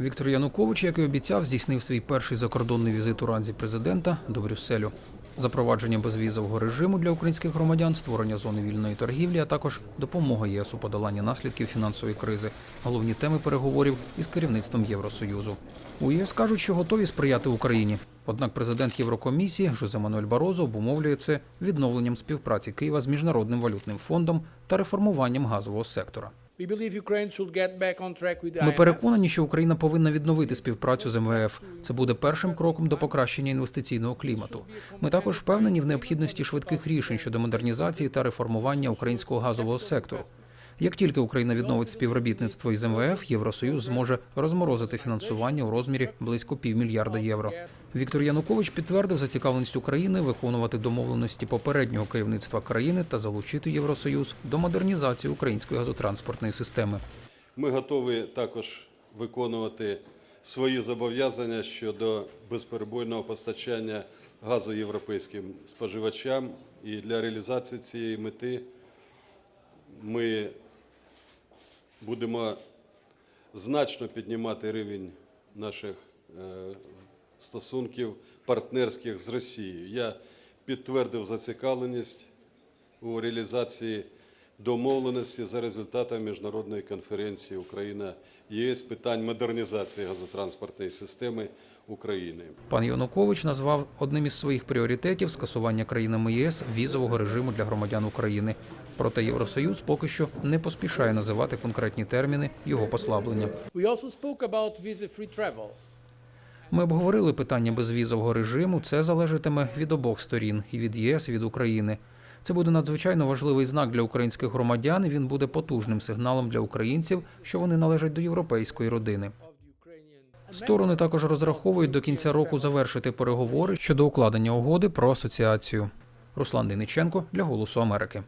Віктор Янукович, як і обіцяв, здійснив свій перший закордонний візит у ранзі президента до Брюсселю. Запровадження безвізового режиму для українських громадян, створення зони вільної торгівлі, а також допомога ЄС у подоланні наслідків фінансової кризи. Головні теми переговорів із керівництвом Євросоюзу. У ЄС кажуть, що готові сприяти Україні. Однак президент Єврокомісії Жозе Мануель Барозо обумовлює це відновленням співпраці Києва з міжнародним валютним фондом та реформуванням газового сектора. Ми переконані, що Україна повинна відновити співпрацю з МВФ. Це буде першим кроком до покращення інвестиційного клімату. Ми також впевнені в необхідності швидких рішень щодо модернізації та реформування українського газового сектору. Як тільки Україна відновить співробітництво із МВФ, Євросоюз зможе розморозити фінансування у розмірі близько півмільярда євро. Віктор Янукович підтвердив зацікавленість України виконувати домовленості попереднього керівництва країни та залучити Євросоюз до модернізації української газотранспортної системи. Ми готові також виконувати свої зобов'язання щодо безперебойного постачання газу європейським споживачам. І для реалізації цієї мети ми будемо значно піднімати рівень наших е, стосунків партнерських з Росією. Я підтвердив зацікавленість у реалізації домовленості за результатами міжнародної конференції Україна ЄС питань модернізації газотранспортної системи України. Пан Янукович назвав одним із своїх пріоритетів скасування країнами ЄС візового режиму для громадян України. Проте Євросоюз поки що не поспішає називати конкретні терміни його послаблення. We also spoke about visa-free travel. Ми обговорили питання безвізового режиму. Це залежатиме від обох сторін і від ЄС, і від України. Це буде надзвичайно важливий знак для українських громадян. і Він буде потужним сигналом для українців, що вони належать до європейської родини. Сторони також розраховують до кінця року завершити переговори щодо укладення угоди про асоціацію. Руслан Дениченко для Голосу Америки.